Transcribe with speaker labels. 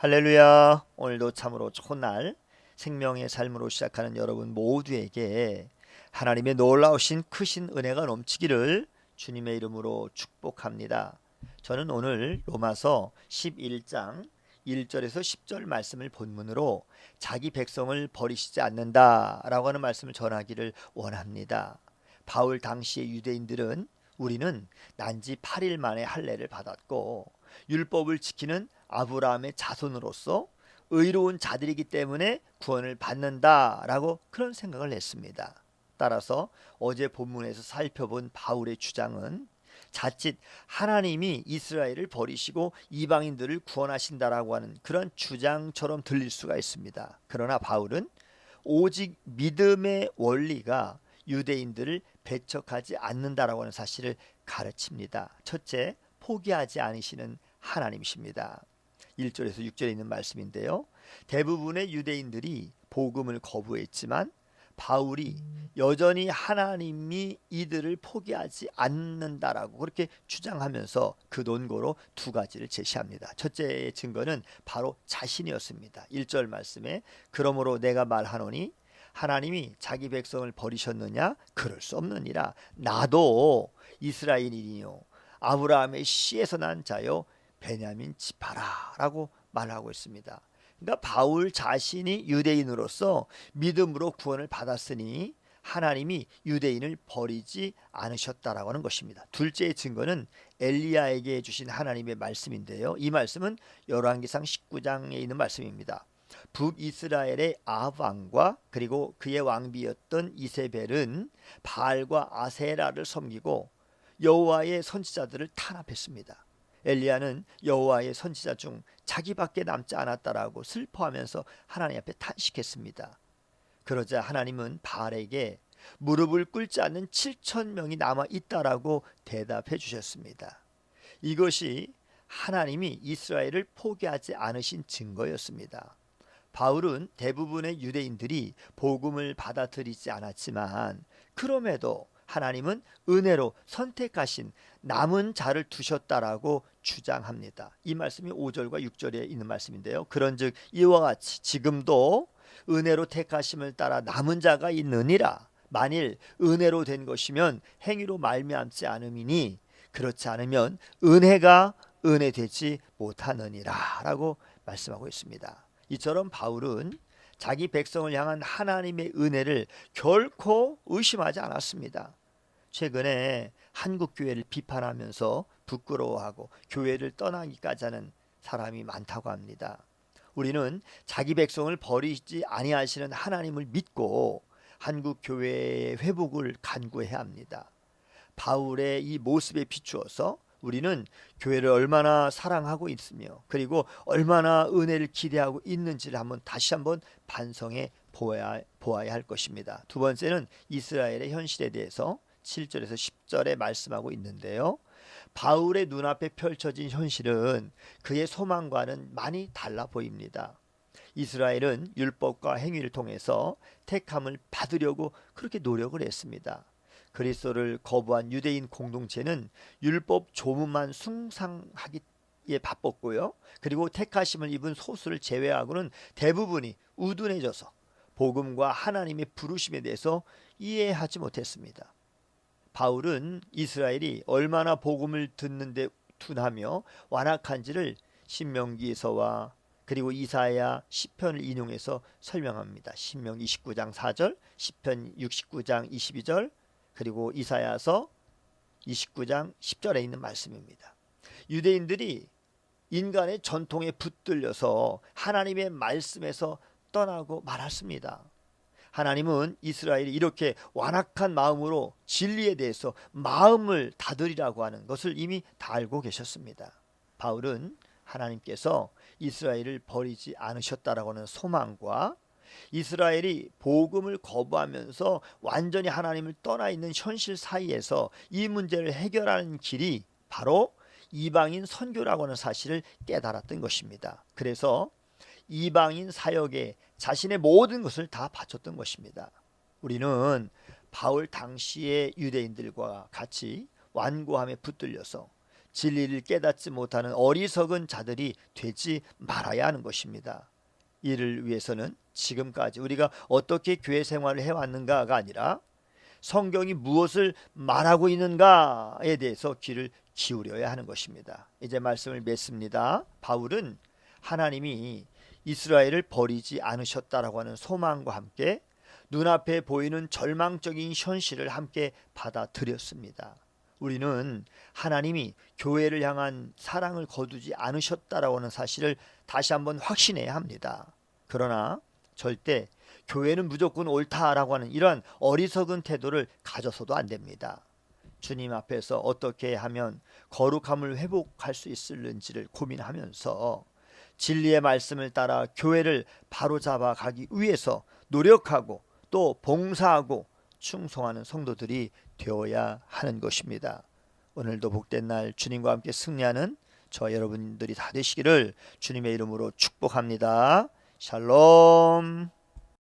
Speaker 1: 할렐루야. 오늘도 참으로 좋은 날 생명의 삶으로 시작하는 여러분 모두에게 하나님의 놀라우신 크신 은혜가 넘치기를 주님의 이름으로 축복합니다. 저는 오늘 로마서 11장 1절에서 10절 말씀을 본문으로 자기 백성을 버리시지 않는다라고 하는 말씀을 전하기를 원합니다. 바울 당시의 유대인들은 우리는 난지 8일 만에 할례를 받았고 율법을 지키는 아브라함의 자손으로서 의로운 자들이기 때문에 구원을 받는다라고 그런 생각을 했습니다. 따라서 어제 본문에서 살펴본 바울의 주장은 자칫 하나님이 이스라엘을 버리시고 이방인들을 구원하신다라고 하는 그런 주장처럼 들릴 수가 있습니다. 그러나 바울은 오직 믿음의 원리가 유대인들을 배척하지 않는다라고 하는 사실을 가르칩니다. 첫째, 포기하지 않으시는 하나님이십니다. 1절에서 6절에 있는 말씀인데요. 대부분의 유대인들이 복음을 거부했지만 바울이 여전히 하나님이 이들을 포기하지 않는다라고 그렇게 주장하면서 그 논거로 두 가지를 제시합니다. 첫째의 증거는 바로 자신이었습니다. 1절 말씀에 그러므로 내가 말하노니 하나님이 자기 백성을 버리셨느냐 그럴 수 없느니라 나도 이스라엘이니요 아브라함의 씨에서 난 자요 베냐민 지파라라고 말하고 있습니다. 그러니까 바울 자신이 유대인으로서 믿음으로 구원을 받았으니 하나님이 유대인을 버리지 않으셨다라고 하는 것입니다. 둘째의 증거는 엘리야에게 주신 하나님의 말씀인데요. 이 말씀은 열왕기상 19장에 있는 말씀입니다. 북이스라엘의 아합 왕과 그리고 그의 왕비였던 이세벨은 바알과 아세라를 섬기고 여호와의 선지자들을 탄압했습니다. 엘리야는 여호와의 선지자 중 자기밖에 남지 않았다라고 슬퍼하면서 하나님 앞에 탄식했습니다. 그러자 하나님은 바알에게 무릎을 꿇지 않는 7천 명이 남아 있다라고 대답해 주셨습니다. 이것이 하나님이 이스라엘을 포기하지 않으신 증거였습니다. 바울은 대부분의 유대인들이 복음을 받아들이지 않았지만 그럼에도 하나님은 은혜로 선택하신 남은 자를 두셨다라고 주장합니다. 이 말씀이 5절과 6절에 있는 말씀인데요. 그런즉 이와 같이 지금도 은혜로 택하심을 따라 남은 자가 있느니라. 만일 은혜로 된 것이면 행위로 말미암지 않음이니 그렇지 않으면 은혜가 은혜 되지 못하느니라라고 말씀하고 있습니다. 이처럼 바울은 자기 백성을 향한 하나님의 은혜를 결코 의심하지 않았습니다. 최근에 한국 교회를 비판하면서 부끄러워하고 교회를 떠나기까지 하는 사람이 많다고 합니다. 우리는 자기 백성을 버리지 아니하시는 하나님을 믿고 한국 교회의 회복을 간구해야 합니다. 바울의 이 모습에 비추어서 우리는 교회를 얼마나 사랑하고 있으며 그리고 얼마나 은혜를 기대하고 있는지를 한번 다시 한번 반성해 보아야, 보아야 할 것입니다. 두 번째는 이스라엘의 현실에 대해서 7절에서 10절에 말씀하고 있는데요. 바울의 눈앞에 펼쳐진 현실은 그의 소망과는 많이 달라 보입니다. 이스라엘은 율법과 행위를 통해서 택함을 받으려고 그렇게 노력을 했습니다. 그리스도를 거부한 유대인 공동체는 율법 조문만 숭상하기 에 바빴고요. 그리고 택하심을 입은 소수를 제외하고는 대부분이 우둔해져서 복음과 하나님의 부르심에 대해서 이해하지 못했습니다. 바울은 이스라엘이 얼마나 복음을 듣는데 둔하며 완악한지를 신명기에서와 그리고 이사야 시편을 인용해서 설명합니다. 신명 29장 4절, 시편 69장 22절, 그리고 이사야서 29장 10절에 있는 말씀입니다. 유대인들이 인간의 전통에 붙들려서 하나님의 말씀에서 떠나고 말았습니다. 하나님은 이스라엘이 이렇게 완악한 마음으로 진리에 대해서 마음을 다들이라고 하는 것을 이미 다 알고 계셨습니다. 바울은 하나님께서 이스라엘을 버리지 않으셨다라고 하는 소망과 이스라엘이 복음을 거부하면서 완전히 하나님을 떠나 있는 현실 사이에서 이 문제를 해결하는 길이 바로 이방인 선교라고 하는 사실을 깨달았던 것입니다. 그래서 이방인 사역에 자신의 모든 것을 다 바쳤던 것입니다. 우리는 바울 당시의 유대인들과 같이 완고함에 붙들려서 진리를 깨닫지 못하는 어리석은 자들이 되지 말아야 하는 것입니다. 이를 위해서는 지금까지 우리가 어떻게 교회 생활을 해왔는가가 아니라 성경이 무엇을 말하고 있는가에 대해서 귀를 기울여야 하는 것입니다. 이제 말씀을 맺습니다. 바울은 하나님이 이스라엘을 버리지 않으셨다라고 하는 소망과 함께 눈앞에 보이는 절망적인 현실을 함께 받아들였습니다. 우리는 하나님이 교회를 향한 사랑을 거두지 않으셨다라고 하는 사실을 다시 한번 확신해야 합니다. 그러나 절대 교회는 무조건 옳다라고 하는 이러한 어리석은 태도를 가져서도 안 됩니다. 주님 앞에서 어떻게 하면 거룩함을 회복할 수 있을는지를 고민하면서 진리의 말씀을 따라 교회를 바로잡아 가기 위해서 노력하고 또 봉사하고 충성하는 성도들이 되어야 하는 것입니다. 오늘도 복된 날 주님과 함께 승리하는 저 여러분들이 다 되시기를 주님의 이름으로 축복합니다. 샬롬.